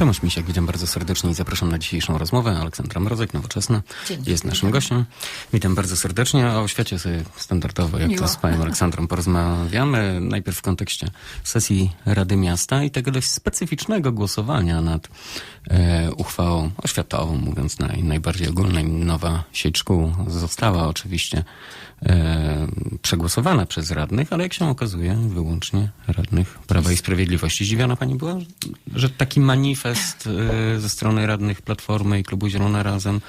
Tomasz Misiak, witam bardzo serdecznie i zapraszam na dzisiejszą rozmowę. Aleksandra Mrozek, Nowoczesna, Dzień jest naszym witam. gościem. Witam bardzo serdecznie. O świecie sobie standardowo, jak Miło. to z panią Aleksandrą porozmawiamy. Najpierw w kontekście sesji Rady Miasta i tego dość specyficznego głosowania nad e, uchwałą oświatową, mówiąc naj, najbardziej ogólnej. Nowa sieć szkół została oczywiście przegłosowana przez radnych, ale jak się okazuje, wyłącznie radnych Prawa i Sprawiedliwości. Zdziwiona pani była, że taki manifest e, ze strony radnych Platformy i Klubu Zielone Razem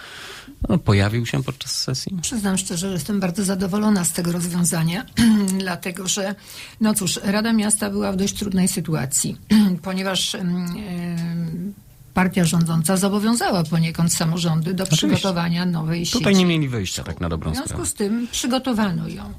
no, pojawił się podczas sesji? Przyznam szczerze, że jestem bardzo zadowolona z tego rozwiązania, dlatego że, no cóż, Rada Miasta była w dość trudnej sytuacji, ponieważ partia rządząca zobowiązała poniekąd samorządy do Oczywiście. przygotowania nowej sieci. Tutaj nie mieli wyjścia tak na dobrą W związku sprawę. z tym przygotowano ją.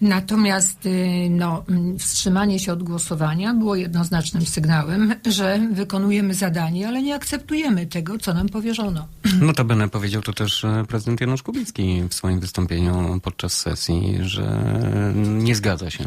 Natomiast y, no, mm, wstrzymanie się od głosowania było jednoznacznym sygnałem, że wykonujemy zadanie, ale nie akceptujemy tego, co nam powierzono. Notabene powiedział to też e, prezydent Janusz Kubicki w swoim wystąpieniu podczas sesji, że nie zgadza się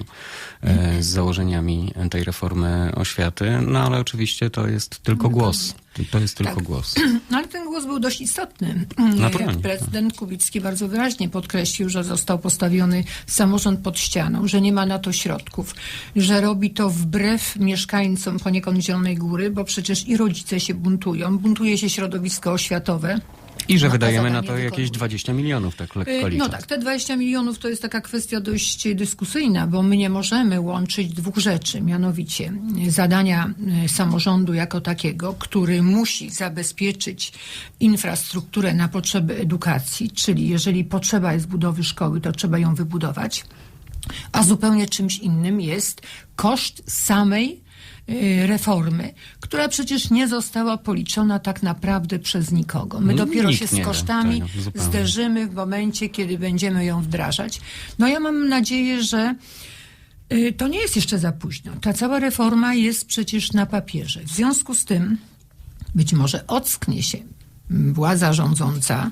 e, z założeniami tej reformy oświaty, no ale oczywiście to jest tylko głos. To jest tylko Tak. głos. No ale ten głos był dość istotny. Naturalnie, tak. Prezydent Kubicki bardzo wyraźnie podkreślił, że został postawiony samorząd pod ścianą, że nie ma na to środków, że robi to wbrew mieszkańcom poniekąd Zielonej Góry, bo przecież i rodzice się buntują, buntuje się środowisko oświatowe. I że wydajemy na to jakieś wykonuje. 20 milionów, tak lekko Y, No tak, te 20 milionów to jest taka kwestia dość dyskusyjna, bo my nie możemy łączyć dwóch rzeczy, mianowicie zadania y, samorządu jako takiego, który musi zabezpieczyć infrastrukturę na potrzeby edukacji, czyli jeżeli potrzeba jest budowy szkoły, to trzeba ją wybudować, a zupełnie czymś innym jest koszt samej reformy, która przecież nie została policzona tak naprawdę przez nikogo. My No, dopiero nikt się z kosztami tego, zupełnie. zderzymy w momencie, kiedy będziemy ją wdrażać. No ja mam nadzieję, że y, to nie jest jeszcze za późno. Ta cała reforma jest przecież na papierze. W związku z tym być może ocknie się władza rządząca.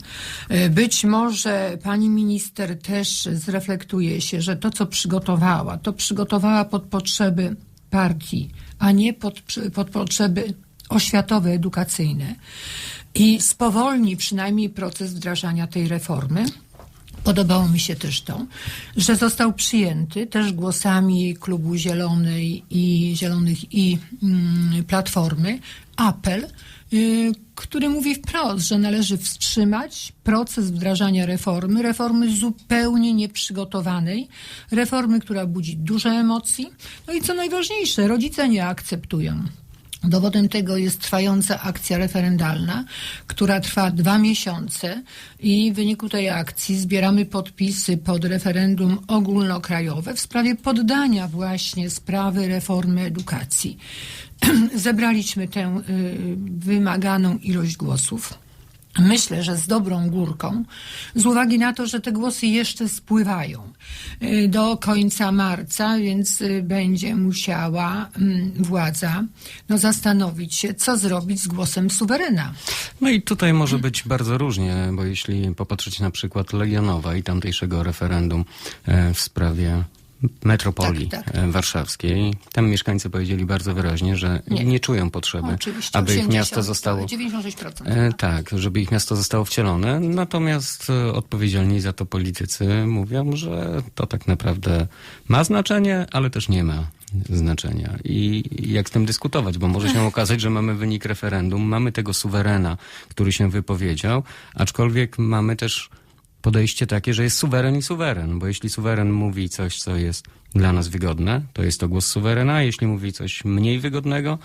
Y, Być może pani minister też zreflektuje się, że to, co przygotowała, to przygotowała pod potrzeby partii, a nie pod, pod potrzeby oświatowe, edukacyjne i spowolni przynajmniej proces wdrażania tej reformy. Podobało mi się też to, że został przyjęty też głosami klubu Zielonej i Zielonych i mm, Platformy apel, który mówi wprost, że należy wstrzymać proces wdrażania reformy, reformy zupełnie nieprzygotowanej, reformy, która budzi dużo emocji. No i co najważniejsze, rodzice nie akceptują. Dowodem tego jest trwająca akcja referendalna, która trwa dwa miesiące i w wyniku tej akcji zbieramy podpisy pod referendum ogólnokrajowe w sprawie poddania właśnie sprawy reformy edukacji. Zebraliśmy tę y, wymaganą ilość głosów. Myślę, że z dobrą górką, z uwagi na to, że te głosy jeszcze spływają y, do końca marca, więc y, będzie musiała mm, władza no, zastanowić się, co zrobić z głosem suwerena. No i tutaj może być bardzo różnie, bo jeśli popatrzeć na przykład Legionowa i tamtejszego referendum e, w sprawie metropolii Tak, tak. e, warszawskiej, tam mieszkańcy powiedzieli bardzo wyraźnie, że nie, Nie. czują potrzeby, Oczywiście, aby ich 80, miasto zostało... 96%. E, tak, żeby ich miasto zostało wcielone. Natomiast e, odpowiedzialni za to politycy mówią, że to tak naprawdę ma znaczenie, ale też nie ma znaczenia. I jak z tym dyskutować, bo może się okazać, że mamy wynik referendum, mamy tego suwerena, który się wypowiedział, aczkolwiek mamy też podejście takie, że jest suweren i suweren, bo jeśli suweren mówi coś, co jest dla nas wygodne, to jest to głos suwerena, jeśli mówi coś mniej wygodnego,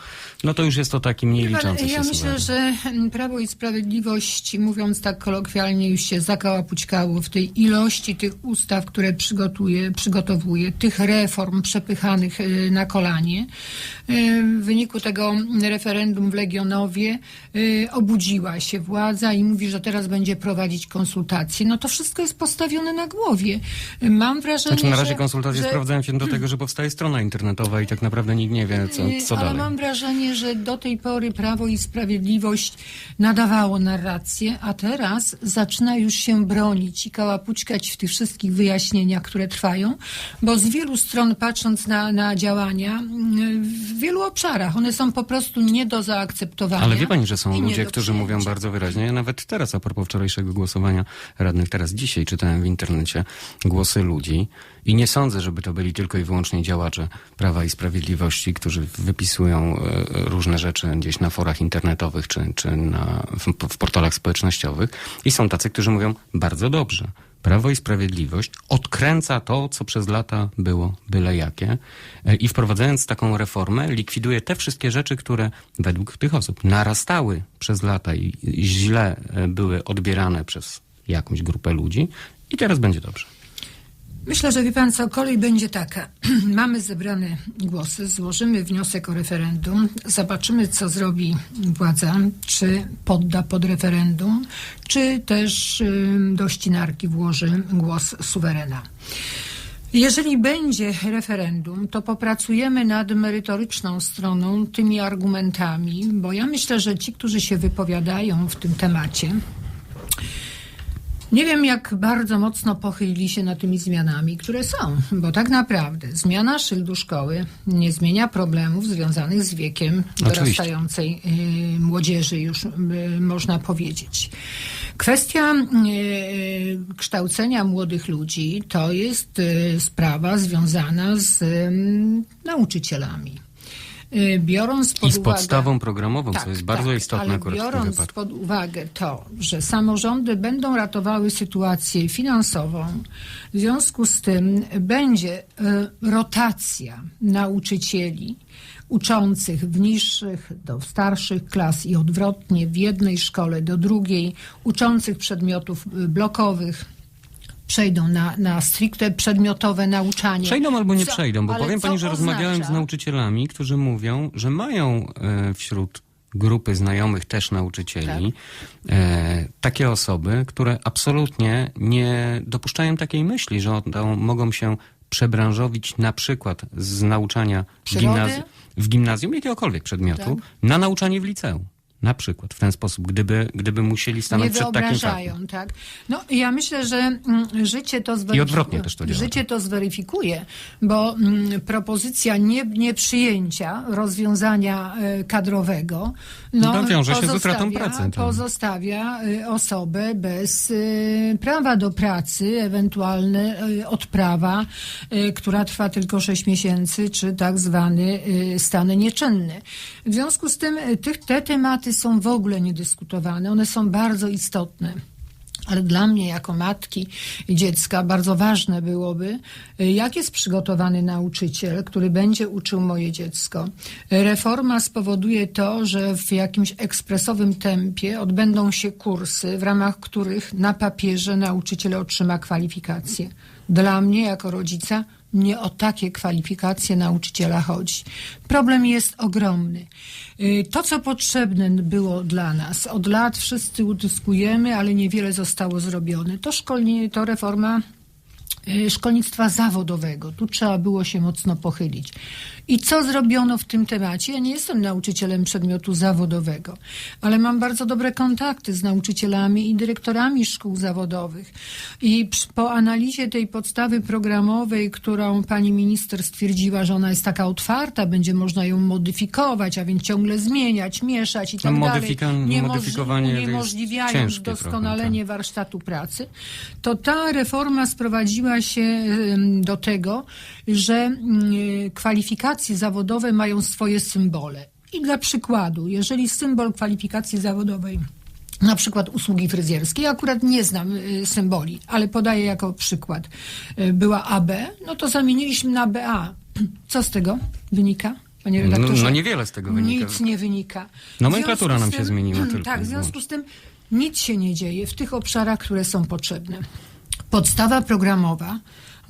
no to już jest to taki mniej liczący się Ja myślę, suweren. że Prawo i Sprawiedliwość, mówiąc tak kolokwialnie, już się zakałapućkało w tej ilości tych ustaw, które przygotuje, przygotowuje, tych reform przepychanych y, na kolanie. Y, W wyniku tego referendum w Legionowie y, obudziła się władza i mówi, że teraz będzie prowadzić konsultacje. No to wszystko jest postawione na głowie. Mam wrażenie, Znaczy na razie że, konsultacje że sprowadzają się do tego, że powstaje strona internetowa i tak naprawdę nikt nie wie, co, co ale dalej. mam wrażenie, że do tej pory Prawo i Sprawiedliwość nadawało narrację, a teraz zaczyna już się bronić i kałapućkać w tych wszystkich wyjaśnieniach, które trwają, bo z wielu stron patrząc na, na działania, mm, wielu obszarach. One są po prostu nie do zaakceptowania. Ale wie pani, że są ludzie, którzy mówią bardzo wyraźnie. Ja nawet teraz, a propos wczorajszego głosowania radnych, teraz dzisiaj czytałem w internecie głosy ludzi i nie sądzę, żeby to byli tylko i wyłącznie działacze Prawa i Sprawiedliwości, którzy wypisują e, różne rzeczy gdzieś na forach internetowych czy, czy na, w, w portalach społecznościowych. I są tacy, którzy mówią bardzo dobrze. Prawo i Sprawiedliwość odkręca to, co przez lata było byle jakie e, i wprowadzając taką reformę likwiduje te wszystkie rzeczy, które według tych osób narastały przez lata i źle e, były odbierane przez jakąś grupę ludzi i teraz będzie dobrze. Myślę, że wie pan co, kolej będzie taka. Mamy zebrane głosy, złożymy wniosek o referendum, zobaczymy, co zrobi władza, czy podda pod referendum, czy też do ścinarki włoży głos suwerena. Jeżeli będzie referendum, to popracujemy nad merytoryczną stroną, tymi argumentami, bo ja myślę, że ci, którzy się wypowiadają w tym temacie, nie wiem, jak bardzo mocno pochylili się nad tymi zmianami, które są, bo tak naprawdę zmiana szyldu szkoły nie zmienia problemów związanych z wiekiem Oczywiście. dorastającej y, młodzieży, już y, można powiedzieć. Kwestia y, kształcenia młodych ludzi to jest sprawa związana z nauczycielami. Y, Biorąc pod I z uwagę, podstawą programową, co jest bardzo istotne ale akurat biorąc pod uwagę to, że samorządy będą ratowały sytuację finansową, w związku z tym będzie e, rotacja nauczycieli uczących w niższych do starszych klas i odwrotnie w jednej szkole do drugiej, uczących przedmiotów y, blokowych przejdą na, na stricte przedmiotowe nauczanie. Przejdą albo nie Co- przejdą, bo powiem pani, że rozmawiałem z oznacza? nauczycielami, którzy mówią, że mają e, wśród grupy znajomych też nauczycieli e, takie osoby, które absolutnie nie dopuszczają takiej myśli, że one mogą się przebranżowić na przykład z nauczania w gimnazjum jakiegokolwiek przedmiotu Tak. na nauczanie w liceum. Na przykład w ten sposób, gdyby, gdyby musieli nie stanąć przed takim faktem. wyobrażają, tak? No ja myślę, że mm, życie to zweryfikuje. I odwrotnie też to działa, Życie to zweryfikuje, bo mm, propozycja nie, nieprzyjęcia rozwiązania e, kadrowego no, No, wiąże się z utratą pozostawia- pracy, tak. Pozostawia e, osobę bez e, prawa do pracy, ewentualne odprawa, która trwa tylko 6 miesięcy, czy tak zwany stan nieczynny. W związku z tym tych, te tematy są w ogóle niedyskutowane. One są bardzo istotne. Ale dla mnie, jako matki dziecka, bardzo ważne byłoby, y, jak jest przygotowany nauczyciel, który będzie uczył moje dziecko. Reforma spowoduje to, że w jakimś ekspresowym tempie odbędą się kursy, w ramach których na papierze nauczyciel otrzyma kwalifikacje. Dla mnie, jako rodzica, nie o takie kwalifikacje nauczyciela chodzi. Problem jest ogromny. Y, To, co potrzebne było dla nas, od lat wszyscy utyskujemy, ale niewiele zostało zrobione. To szkolnie, to reforma y, szkolnictwa zawodowego. Tu trzeba było się mocno pochylić. I co zrobiono w tym temacie? Ja nie jestem nauczycielem przedmiotu zawodowego, ale mam bardzo dobre kontakty z nauczycielami i dyrektorami szkół zawodowych. I po analizie tej podstawy programowej, którą pani minister stwierdziła, że ona jest taka otwarta, będzie można ją modyfikować, a więc ciągle zmieniać, mieszać i tak No, dalej. modyfikowanie jest uniemożliwiając ciężkie trochę, doskonalenie warsztatu pracy, to ta reforma sprowadziła się do tego, że mm, kwalifikacje zawodowe mają swoje symbole. I dla przykładu, jeżeli symbol kwalifikacji zawodowej na przykład usługi fryzjerskie. Ja akurat nie znam y, symboli, ale podaję jako przykład. Y, Była AB, no to zamieniliśmy na BA. Co z tego wynika, panie No, redaktorze? no niewiele z tego wynika. Nic nie wynika. Nomenklatura nam związku się tym- zmieniła tylko Tak, w związku z tym nic się nie dzieje w tych obszarach, które są potrzebne. Podstawa programowa,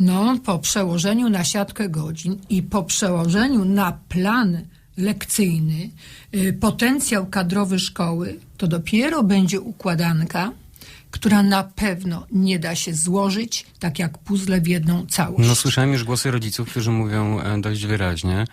no po przełożeniu na siatkę godzin i po przełożeniu na plan lekcyjny, y, potencjał kadrowy szkoły, to dopiero będzie układanka, która na pewno nie da się złożyć tak jak puzzle w jedną całość. No słyszałem już głosy rodziców, którzy mówią e, dość wyraźnie,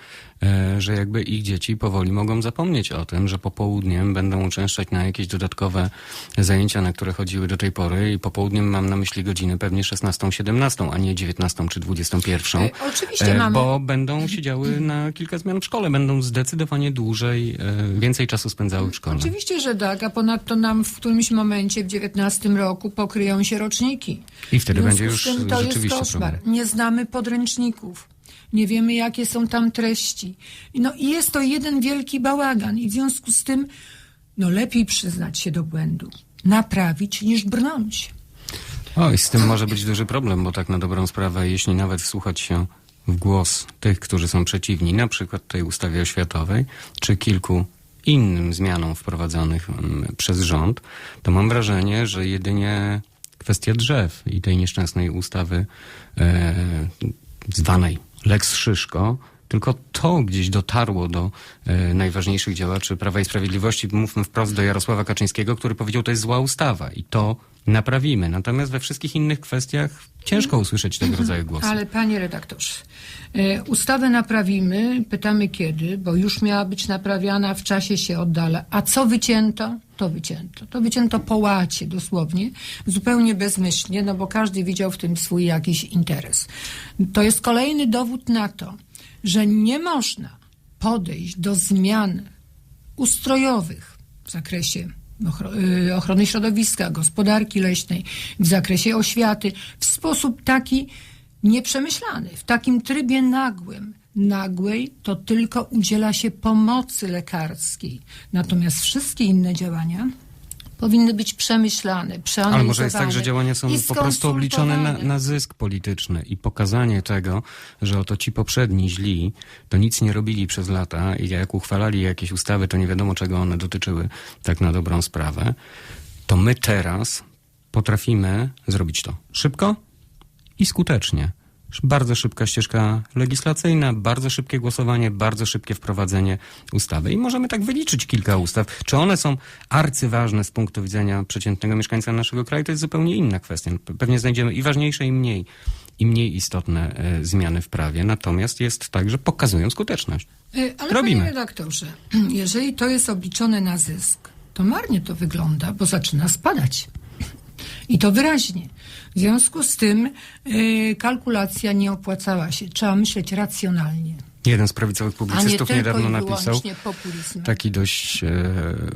że jakby ich dzieci powoli mogą zapomnieć o tym, że popołudniem będą uczęszczać na jakieś dodatkowe zajęcia, na które chodziły do tej pory i popołudniem mam na myśli godziny pewnie 16-17, a nie 19 czy 21. E, oczywiście E, mamy- Bo będą siedziały na kilka zmian w szkole, będą zdecydowanie dłużej, e, więcej czasu spędzały w szkole. Oczywiście, że tak, a ponadto nam w którymś momencie w 19 roku pokryją się roczniki. I wtedy będzie już to jest rzeczywiście koszmar. problem. Nie znamy podręczników. Nie wiemy, jakie są tam treści. No i jest to jeden wielki bałagan i w związku z tym no lepiej przyznać się do błędu, naprawić niż brnąć. Oj, z tym może być duży problem, bo tak na dobrą sprawę, jeśli nawet wsłuchać się w głos tych, którzy są przeciwni, na przykład tej ustawie oświatowej, czy kilku innym zmianom wprowadzonych mm, przez rząd, to mam wrażenie, że jedynie kwestia drzew i tej nieszczęsnej ustawy e, zwanej Lex Szyszko, tylko to gdzieś dotarło do e, najważniejszych działaczy Prawa i Sprawiedliwości, mówmy wprost do Jarosława Kaczyńskiego, który powiedział, to jest zła ustawa. I to naprawimy. Natomiast we wszystkich innych kwestiach ciężko usłyszeć tego rodzaju głosy. Ale panie redaktorze, e, ustawę naprawimy, pytamy kiedy, bo już miała być naprawiana, w czasie się oddala. A co wycięto? To wycięto. To wycięto po łacie dosłownie, zupełnie bezmyślnie, no bo każdy widział w tym swój jakiś interes. To jest kolejny dowód na to, że nie można podejść do zmian ustrojowych w zakresie ochrony środowiska, gospodarki leśnej, w zakresie oświaty, w sposób taki nieprzemyślany, w takim trybie nagłym. Nagłej to tylko udziela się pomocy lekarskiej. Natomiast wszystkie inne działania powinny być przemyślane, przeanalizowane. Ale może jest tak, że działania są po prostu obliczone na, na zysk polityczny i pokazanie tego, że oto ci poprzedni źli to nic nie robili przez lata i jak uchwalali jakieś ustawy, to nie wiadomo czego one dotyczyły, tak na dobrą sprawę, to my teraz potrafimy zrobić to szybko i skutecznie. Bardzo szybka ścieżka legislacyjna, bardzo szybkie głosowanie, bardzo szybkie wprowadzenie ustawy. I możemy tak wyliczyć kilka ustaw. Czy one są arcyważne z punktu widzenia przeciętnego mieszkańca naszego kraju, to jest zupełnie inna kwestia. Pe- Pewnie znajdziemy i ważniejsze, i mniej, i mniej istotne e, zmiany w prawie. Natomiast jest tak, że pokazują skuteczność. Y, Ale Robimy. panie redaktorze, jeżeli to jest obliczone na zysk, to marnie to wygląda, bo zaczyna spadać. I to wyraźnie. W związku z tym y, kalkulacja nie opłacała się. Trzeba myśleć racjonalnie, Jeden z prawicowych nie publicystów tylko niedawno napisał, taki dość e,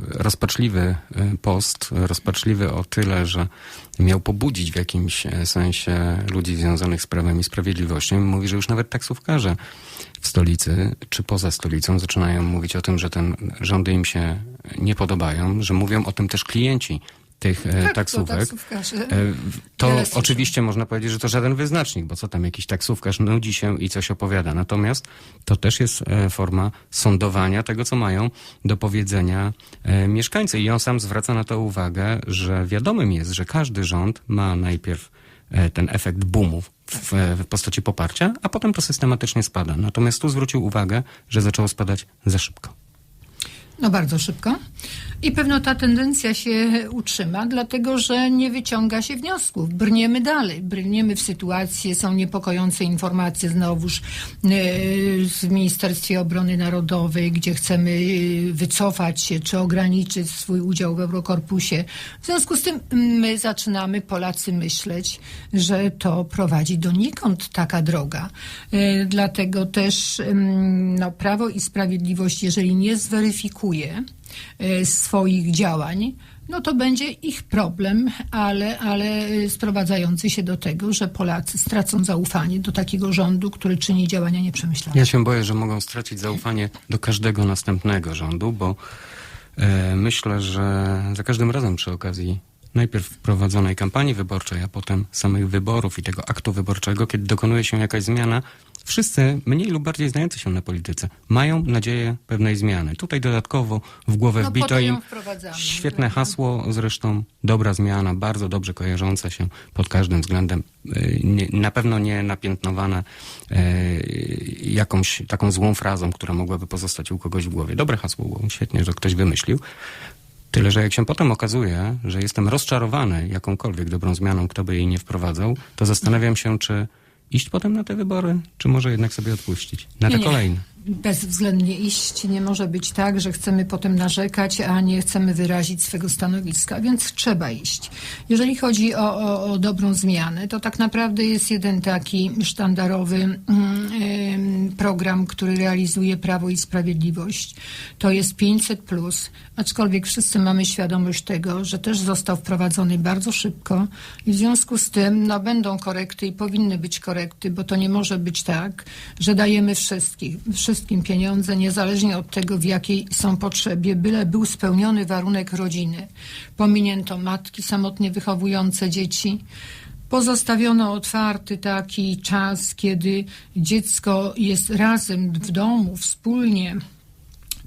rozpaczliwy e, post, rozpaczliwy o tyle, że miał pobudzić w jakimś e, sensie ludzi związanych z prawem i sprawiedliwością. Mówi, że już nawet taksówkarze w stolicy czy poza stolicą zaczynają mówić o tym, że ten rządy im się nie podobają, że mówią o tym też klienci tych e, Tak, to taksówek. taksówkarze. E, To słyszę. oczywiście można powiedzieć, że to żaden wyznacznik, bo co tam jakiś taksówkarz nudzi się i coś opowiada. Natomiast to też jest e, forma sądowania tego, co mają do powiedzenia e, mieszkańcy. I on sam zwraca na to uwagę, że wiadomym jest, że każdy rząd ma najpierw e, ten efekt boomu w, w postaci poparcia, a potem to systematycznie spada. Natomiast tu zwrócił uwagę, że zaczęło spadać za szybko. No bardzo szybko. I pewno ta tendencja się utrzyma, dlatego że nie wyciąga się wniosków. Brniemy dalej, brniemy w sytuację, są niepokojące informacje znowuż e, w Ministerstwie Obrony Narodowej, gdzie chcemy e, wycofać się czy ograniczyć swój udział w Eurokorpusie. W związku z tym my zaczynamy, Polacy, myśleć, że to prowadzi donikąd taka droga. E, Dlatego też em, no, Prawo i Sprawiedliwość, jeżeli nie zweryfikuje e, swoich działań, no to będzie ich problem, ale, ale e, sprowadzający się do tego, że Polacy stracą zaufanie do takiego rządu, który czyni działania nieprzemyślane. Ja się boję, że mogą stracić zaufanie do każdego następnego rządu, bo e, myślę, że za każdym razem przy okazji najpierw prowadzonej kampanii wyborczej, a potem samych wyborów i tego aktu wyborczego, kiedy dokonuje się jakaś zmiana, wszyscy mniej lub bardziej znający się na polityce mają nadzieję pewnej zmiany. Tutaj dodatkowo w głowę No wbito im świetne hasło, zresztą dobra zmiana, bardzo dobrze kojarząca się pod każdym względem, nie, na pewno nie napiętnowane y, jakąś taką złą frazą, która mogłaby pozostać u kogoś w głowie. Dobre hasło, było, świetnie, że ktoś wymyślił. Tyle, że jak się potem okazuje, że jestem rozczarowany jakąkolwiek dobrą zmianą, kto by jej nie wprowadzał, to zastanawiam się, czy iść potem na te wybory, czy może jednak sobie odpuścić na te Nie, kolejne. Bezwzględnie iść. Nie może być tak, że chcemy potem narzekać, a nie chcemy wyrazić swego stanowiska, więc trzeba iść. Jeżeli chodzi o, o, o dobrą zmianę, to tak naprawdę jest jeden taki sztandarowy em, program, który realizuje Prawo i Sprawiedliwość. To jest 500, aczkolwiek wszyscy mamy świadomość tego, że też został wprowadzony bardzo szybko i w związku z tym no, będą korekty i powinny być korekty, bo to nie może być tak, że dajemy wszystkich, wszystkim pieniądze, niezależnie od tego, w jakiej są potrzebie, byle był spełniony warunek rodziny. Pominięto matki samotnie wychowujące dzieci. Pozostawiono otwarty taki czas, kiedy dziecko jest razem w domu, wspólnie.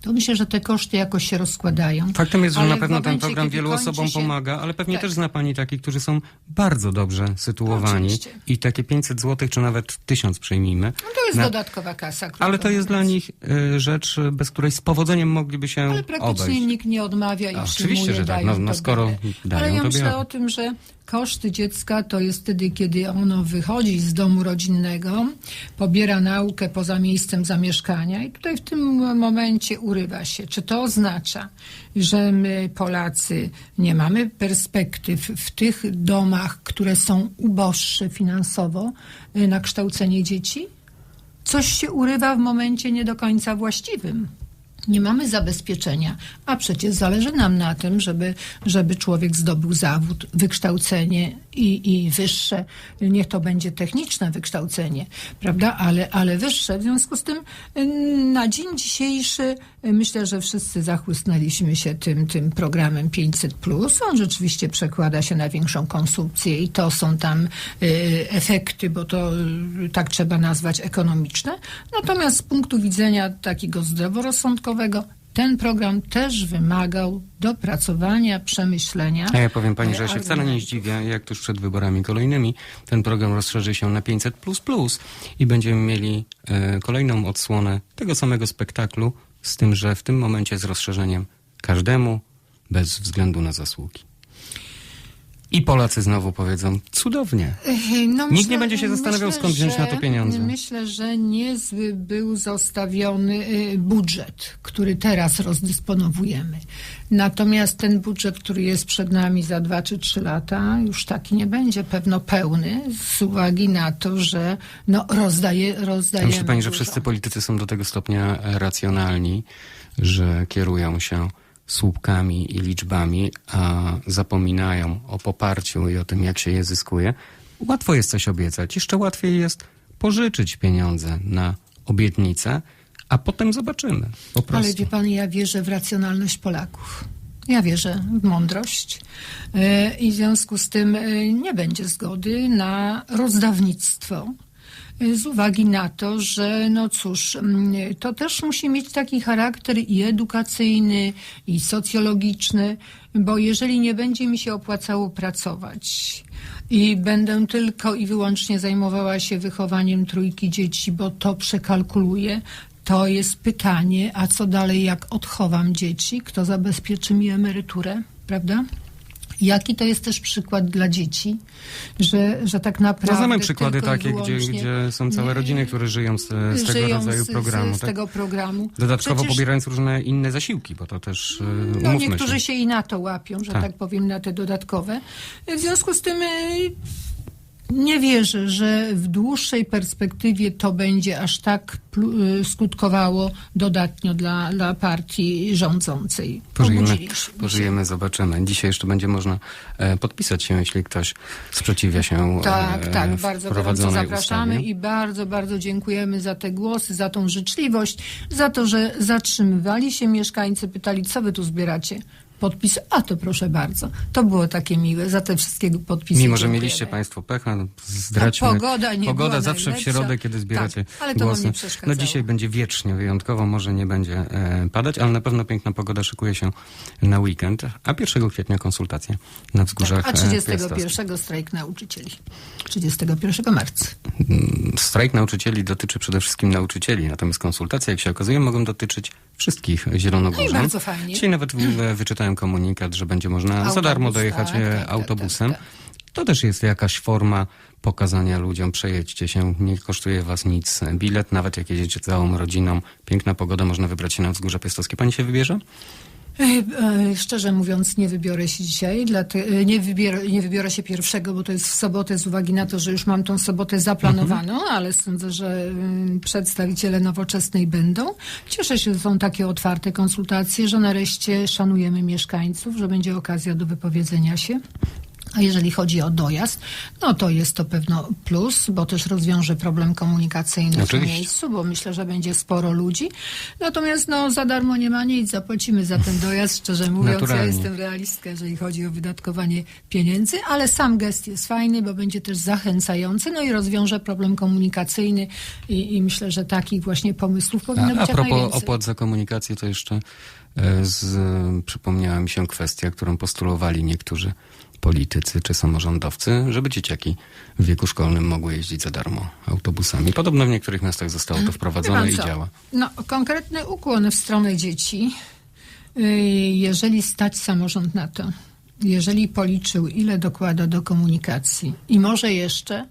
To myślę, że te koszty jakoś się rozkładają. Faktem jest, że Ale na pewno ten momencie, program kiedy wielu osobom się- pomaga, ale pewnie Tak. też zna Pani takich, którzy są bardzo dobrze sytuowani Oczywiście. i takie 500 zł, czy nawet 1000 przyjmijmy. No to jest na- dodatkowa kasa. Ale to jest dla mówiąc. nich y, rzecz, bez której z powodzeniem mogliby się Ale praktycznie obejść. nikt nie odmawia i A, przyjmuje, oczywiście, że tak. No- no skoro dalej. dają, Ale ja myślę o tym, że koszty dziecka to jest wtedy, kiedy ono wychodzi z domu rodzinnego, pobiera naukę poza miejscem zamieszkania i tutaj w tym momencie urywa się. Czy to oznacza, że my Polacy nie mamy perspektyw w tych domach, które są uboższe finansowo y, na kształcenie dzieci? coś się urywa w momencie nie do końca właściwym. Nie mamy zabezpieczenia, a przecież zależy nam na tym, żeby, żeby człowiek zdobył zawód, wykształcenie i, i wyższe, niech to będzie techniczne wykształcenie, prawda, ale, ale wyższe. W związku z tym y, na dzień dzisiejszy y, myślę, że wszyscy zachłysnęliśmy się tym, tym programem 500. On rzeczywiście przekłada się na większą konsumpcję i to są tam y, efekty, bo to y, tak trzeba nazwać ekonomiczne. Natomiast z punktu widzenia takiego zdroworozsądkowego, ten program też wymagał dopracowania, przemyślenia. A ja powiem pani, że ja się wcale nie zdziwię, jak tuż przed wyborami kolejnymi ten program rozszerzy się na 500 i będziemy mieli e, kolejną odsłonę tego samego spektaklu, z tym, że w tym momencie z rozszerzeniem każdemu bez względu na zasługi. I Polacy znowu powiedzą, cudownie. No, Nikt nie będzie się zastanawiał, skąd wziąć na to pieniądze. Myślę, że niezły był zostawiony y, budżet, który teraz rozdysponowujemy. Natomiast ten budżet, który jest przed nami za dwa czy trzy lata, już taki nie będzie pewno pełny, z uwagi na to, że no, rozdaje, rozdajemy Myśli pani, że dużo. wszyscy politycy są do tego stopnia racjonalni, że kierują się słupkami i liczbami, a zapominają o poparciu i o tym, jak się je zyskuje? Łatwo jest coś obiecać. Jeszcze łatwiej jest pożyczyć pieniądze na obietnicę, a potem zobaczymy. Po Ale wie pan, ja wierzę w racjonalność Polaków. Ja wierzę w mądrość e, i w związku z tym e, nie będzie zgody na rozdawnictwo. Z uwagi na to, że no cóż, mm, to też musi mieć taki charakter i edukacyjny, i socjologiczny, bo jeżeli nie będzie mi się opłacało pracować i będę tylko i wyłącznie zajmowała się wychowaniem trójki dzieci, bo to przekalkuluję, to jest pytanie, a co dalej, jak odchowam dzieci? Kto zabezpieczy mi emeryturę, prawda? Jaki to jest też przykład dla dzieci, że, że tak naprawdę. No, znamy przykłady takie, gdzie, gdzie są całe rodziny, które żyją z, z tego żyją rodzaju z, programu. Z, z tak? tego programu. Dodatkowo Przecież- pobierając różne inne zasiłki, bo to też e, no, niektórzy się. się i na to łapią, że Tak. tak. powiem, na te dodatkowe. W związku z tym y, nie wierzę, że w dłuższej perspektywie to będzie aż tak y, skutkowało dodatnio dla, dla partii rządzącej. Pożyjemy, pożyjemy, zobaczymy. Dzisiaj jeszcze będzie można e, podpisać się, jeśli ktoś sprzeciwia się Tak, e, tak, bardzo gorąco zapraszamy ustawie. i bardzo, bardzo dziękujemy za te głosy, za tą życzliwość, za to, że zatrzymywali się mieszkańcy, pytali, co wy tu zbieracie? Podpis, a to proszę bardzo. To było takie miłe, za te wszystkie podpisy. Mimo, że mieliście Państwo pecha, no, zdradźmy. Pogoda nie Pogoda zawsze w najlepsza. środę, kiedy zbieracie Tak, ale to głosy. no dzisiaj będzie wiecznie, wyjątkowo, może nie będzie e, padać, ale na pewno piękna pogoda szykuje się na weekend, a 1 kwietnia konsultacje na wzgórzach Tak, a e, piastowskich. 31 strajk nauczycieli. 31 marca. Strajk nauczycieli dotyczy przede wszystkim nauczycieli, natomiast konsultacje, jak się okazuje, mogą dotyczyć wszystkich zielonogórzan. No i bardzo fajnie. Dzisiaj nawet wyczytałem komunikat, że będzie można za Autobus, darmo dojechać tak, e, tak, tak, autobusem. tak, tak. To też jest jakaś forma pokazania ludziom, przejedźcie się, nie kosztuje was nic. Bilet, nawet jak jedziecie całą rodziną, piękna pogoda, można wybrać się na Wzgórze Piastowskie. Pani się wybierze? E, Szczerze mówiąc, nie wybiorę się dzisiaj. E, nie, wybiorę, nie wybiorę się pierwszego, bo to jest w sobotę z uwagi na to, że już mam tą sobotę zaplanowaną, ale sądzę, że mm, przedstawiciele nowoczesnej będą. Cieszę się, że są takie otwarte konsultacje, że nareszcie szanujemy mieszkańców, że będzie okazja do wypowiedzenia się. A jeżeli chodzi o dojazd, no to jest to pewno plus, bo też rozwiąże problem komunikacyjny w Oczywiście. miejscu, bo myślę, że będzie sporo ludzi. Natomiast no, za darmo nie ma nic, zapłacimy za ten dojazd, szczerze mówiąc. Ja Naturalnie. jestem realistka, jeżeli chodzi o wydatkowanie pieniędzy, ale sam gest jest fajny, bo będzie też zachęcający, no i rozwiąże problem komunikacyjny i, i myślę, że takich właśnie pomysłów powinno A, a być jak propos opłat za komunikację, to jeszcze e, z, przypomniała mi się kwestia, którą postulowali niektórzy politycy czy samorządowcy, żeby dzieciaki w wieku szkolnym mogły jeździć za darmo autobusami. Podobno w niektórych miastach zostało to Wie wprowadzone i działa. No, konkretny ukłon w stronę dzieci. Yy, Jeżeli stać samorząd na to, jeżeli policzył, ile dokłada do komunikacji i może jeszcze,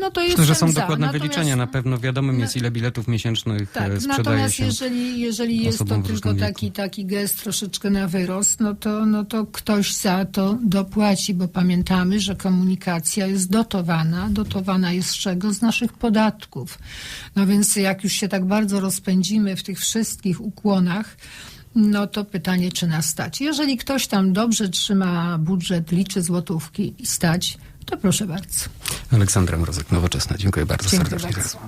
no to jest Myślę, że są za. dokładne Natomiast- wyliczenia. Na pewno wiadomym jest, ile biletów miesięcznych Tak, e, sprzedaje natomiast się. jeżeli, jeżeli jest to tylko taki, taki gest troszeczkę na wyrost, no to, no to ktoś za to dopłaci, bo pamiętamy, że komunikacja jest dotowana. Dotowana jest z czego? Z naszych podatków. No więc jak już się tak bardzo rozpędzimy w tych wszystkich ukłonach, no to pytanie, czy nas stać. Jeżeli ktoś tam dobrze trzyma budżet, liczy złotówki i stać, to proszę bardzo. Aleksandra Mrozek, Nowoczesna. Dziękuję bardzo Dziękuję serdecznie bardzo.